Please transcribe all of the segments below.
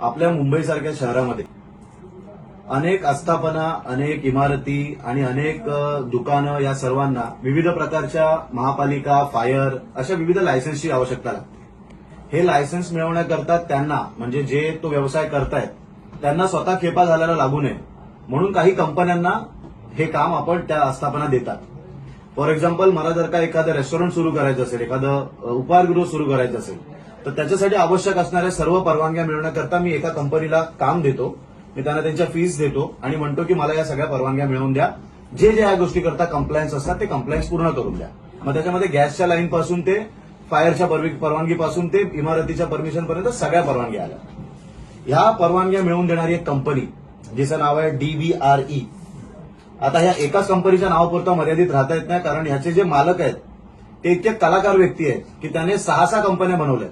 आपल्या मुंबईसारख्या शहरामध्ये. अनेक आस्थापना अनेक इमारती आणि अनेक दुकानं या सर्वांना विविध प्रकारच्या महापालिका फायर अशा विविध लायसन्सची आवश्यकता लागते. हे लायसन्स मिळवण्याकरता त्यांना म्हणजे जे तो व्यवसाय करतायत त्यांना स्वतः खेपा झाल्याला लागू नये. म्हणून काही कंपन्यांना हे काम आपण त्या आस्थापना देतात. फॉर एक्झाम्पल मला जर का एखादं रेस्टॉरंट सुरू करायचं असेल एखादं उपहारगृह सुरू करायचं असेल तर त्याच्यासाठी आवश्यक असणाऱ्या सर्व परवानग्या मिळवण्याकरता मी एका कंपनीला काम देतो. मी त्यांना त्यांच्या फीस देतो आणि म्हणतो की मला या सगळ्या परवानग्या मिळवून द्या. जे जे या गोष्टी करता कंप्लायन्स असतात ते कंप्लायन्स पूर्ण करून द्या. मग त्याच्यामध्ये गॅसच्या लाईन पासून ते फायरच्या परवानगीपासून ते इमारतीच्या परमिशन पर्यंत सगळ्या परवानग्या आल्या. ह्या परवानग्या मिळवून देणारी एक कंपनी जिचं नाव आहे डीबीआरई आता ह्या एकाच कंपनीच्या नावापुरता मर्यादित राहता येत नाही कारण ह्याचे जे मालक आहेत ते इतके कलाकार व्यक्ती आहेत की त्याने सहा सहा कंपन्या बनवल्या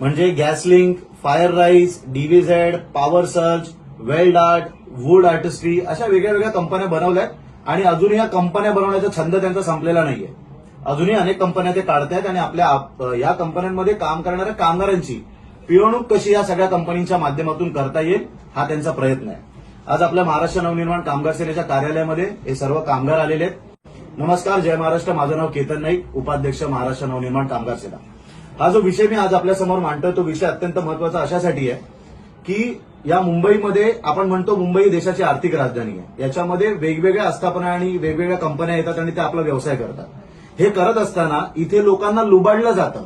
म्हणजे Gaslink fire rice DVZ power search weld art wood artistry अशा वेगळ्या वेगळ्या कंपन्या बनवल्या आहेत आणि अजूनही या कंपन्या बनवण्याचा छंद त्यांचा संपलेला नाहीये. अजूनही अनेक कंपन्या ते काढतायत आणि आपल्या आप- या कंपन्यांमध्ये काम करणाऱ्या कामगारांची पिळवणूक कशी या सगळ्या कंपनीच्या माध्यमातून करता येईल हा त्यांचा प्रयत्न आहे. आज आपल्या महाराष्ट्र नवनिर्माण कामगार सेनेच्या कार्यालयामध्ये हे सर्व कामगार आलेले आहेत. नमस्कार जय महाराष्ट्र. माझं नाव केतन नाईक उपाध्यक्ष महाराष्ट्र नवनिर्माण कामगार सेना. हा जो विषय मी आज आपल्यासमोर मांडतोय तो विषय अत्यंत महत्त्वाचा अशासाठी आहे की या मुंबईमध्ये आपण म्हणतो मुंबई देशाची आर्थिक राजधानी आहे. याच्यामध्ये वेगवेगळ्या आस्थापना आणि वेगवेगळ्या कंपन्या येतात आणि ते आपला व्यवसाय करतात. हे करत असताना इथे लोकांना लुबाडलं जातं.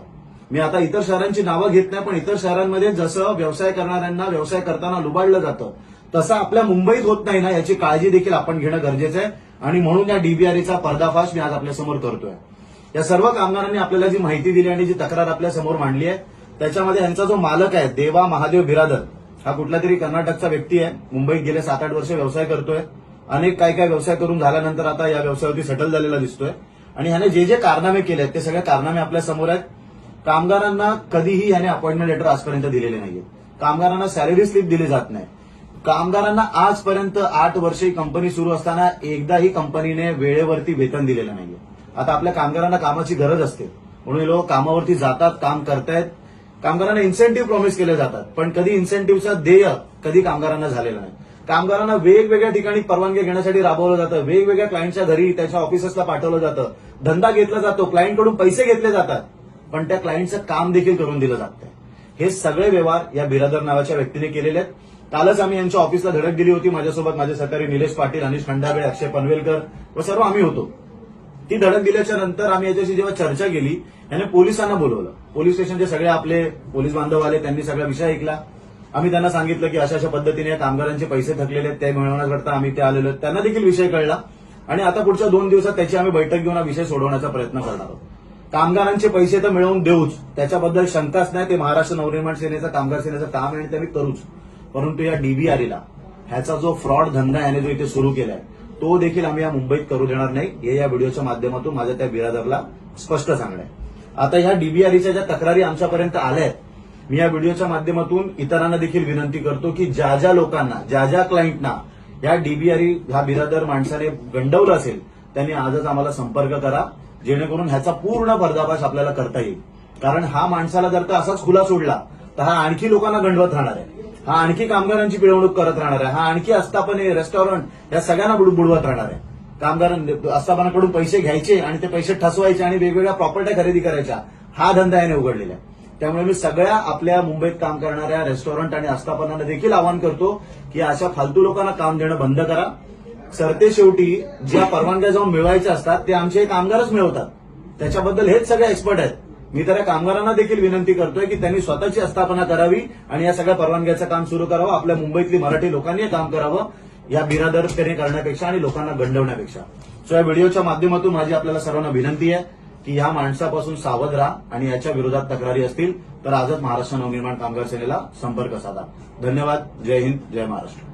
मी आता इतर शहरांची नावं घेत नाही पण इतर शहरांमध्ये जसं व्यवसाय करणाऱ्यांना व्यवसाय करताना लुबाडलं जातं तसं आपल्या मुंबईत होत नाही ना याची काळजी देखील आपण घेणं गरजेचं आहे. आणि म्हणून या डीबीआरएचा पर्दाफाश मी आज आपल्यासमोर करतोय. या सर्व कामगारांनी आपल्याला जी माहिती दिली आणि जी तक्रार आपल्यासमोर मांडली आहे त्याच्यामध्ये यांचा जो मालक आहे देवा महादेव बिरादर हा कुठला तरी कर्नाटकचा व्यक्ती आहे. मुंबईत गेले सात आठ वर्ष व्यवसाय करतोय. अनेक काय काय व्यवसाय करून झाल्यानंतर आता या व्यवसायावरती सेटल झालेला दिसतोय. आणि ह्याने जे जे कारनामे केले आहेत ते सगळे कारनामे आपल्यासमोर आहेत. कामगारांना कधीही ह्याने अपॉइंटमेंट लेटर आजपर्यंत दिलेले नाहीये. कामगारांना सॅलरी स्लिप दिली जात नाही. कामगारांना आजपर्यंत आठ वर्ष ही कंपनी सुरू असताना एकदाही कंपनीने वेळेवरती वेतन दिलेलं नाहीये. आता आपल्या कामगारांना कामाची गरज असते. म्हणून हे लोक कामावरती जातात काम करतायत. कामगारांना इन्सेंटिव्ह प्रॉमिस केले जातात. पण कधी इन्सेंटिव्हचा देय कधी कामगारांना झालेला नाही. कामगारांना वेगवेगळ्या ठिकाणी परवानगी घेण्यासाठी राबवलं जातं. वेगवेगळ्या क्लायंटच्या घरी त्याच्या ऑफिसेसला पाठवलं जातं. धंदा घेतला जातो. क्लायंटकडून पैसे घेतले जातात. पण त्या क्लायंटचं काम देखील करून दिलं जातं हे सगळे व्यवहार या बिरादर नावाच्या व्यक्तीने केलेले आहेत. कालच आम्ही यांच्या ऑफिसला धडक दिली होती. माझ्यासोबत माझे सहकारी निलेश पाटील अनिश खंडागळे अक्षय पनवेलकर व सर्व आम्ही होतो. ती धडक दिल्याच्या नंतर आम्ही याच्याशी जेव्हा चर्चा केली याने पोलिसांना बोलवलं. पोलीस स्टेशनचे सगळे आपले पोलीस बांधव आले त्यांनी सगळा विषय ऐकला. आम्ही त्यांना सांगितलं की अशा अशा पद्धतीने या कामगारांचे पैसे थकलेले आहेत ते मिळवण्याकरता आम्ही ते आलेलो त्यांना देखील विषय कळला. आणि आता पुढच्या दोन दिवसात त्याची आम्ही बैठक घेऊन हा विषय सोडवण्याचा प्रयत्न करणार आहोत. कामगारांचे पैसे तर मिळवून देऊच. त्याच्याबद्दल शंकाच नाही ते महाराष्ट्र नवनिर्माण सेनेचं कामगार सेनेचं काम आहे आणि ते आम्ही करूच. परंतु या डीबीआरईला ह्याचा जो फ्रॉड धंदा याने जो इथे सुरू केलाय तो देखील आम्ही या मुंबईत करू देणार नाही. हे या व्हिडिओच्या माध्यमातून माझ्या त्या बिरादरला स्पष्ट सांगणं आहे. आता ह्या डीबीआरईच्या ज्या तक्रारी आमच्यापर्यंत आल्या आहेत मी या व्हिडिओच्या माध्यमातून इतरांना देखील विनंती करतो की ज्या ज्या लोकांना ज्या ज्या क्लायंटना या डीबीआरई ह्या बिरादर माणसाने गंडवलं असेल त्यांनी आजच आम्हाला संपर्क करा जेणेकरून ह्याचा पूर्ण पर्दाफाश आपल्याला करता येईल. कारण हा माणसाला जर का असाच खुला सोडला तर हा आणखी लोकांना गंडवत राहणार आहे. हा आणखी कामगारांची पिळवणूक करत राहणार आहे. हा आणखी आस्थापने रेस्टॉरंट या सगळ्यांना बुडवत राहणार आहे. कामगार आस्थापनाकडून पैसे घ्यायचे आणि ते पैसे ठसवायचे आणि वेगवेगळ्या प्रॉपर्ट्या खरेदी करायच्या. हा धंदा याने उघडलेला आहे. त्यामुळे मी सगळ्या आपल्या मुंबईत काम करणाऱ्या रेस्टॉरंट आणि आस्थापनांना देखील आवाहन करतो की अशा फालतू लोकांना काम देणं बंद करा. सरते शेवटी ज्या परवानग्या जाऊन मिळवायच्या असतात ते आमचे कामगारच मिळवतात. त्याच्याबद्दल हेच सगळे एक्सपर्ट आहेत. मी तर या कामगारांना देखील विनंती करतोय की त्यांनी स्वतःची आस्थापना करावी आणि या सगळ्या परवानग्याचं काम सुरू करावं आपल्या मुंबईतली मराठी लोकांनी हे काम करावं या बिरादरपणे करण्यापेक्षा आणि लोकांना गंडवण्यापेक्षा. सो या व्हिडिओच्या माध्यमातून माझी आपल्याला सर्वांना विनंती आहे की या माणसापासून सावध राहा आणि याच्या विरोधात तक्रारी असतील तर आजच महाराष्ट्र नवनिर्माण कामगार सेनेला संपर्क साधा. धन्यवाद. जय हिंद. जय महाराष्ट्र.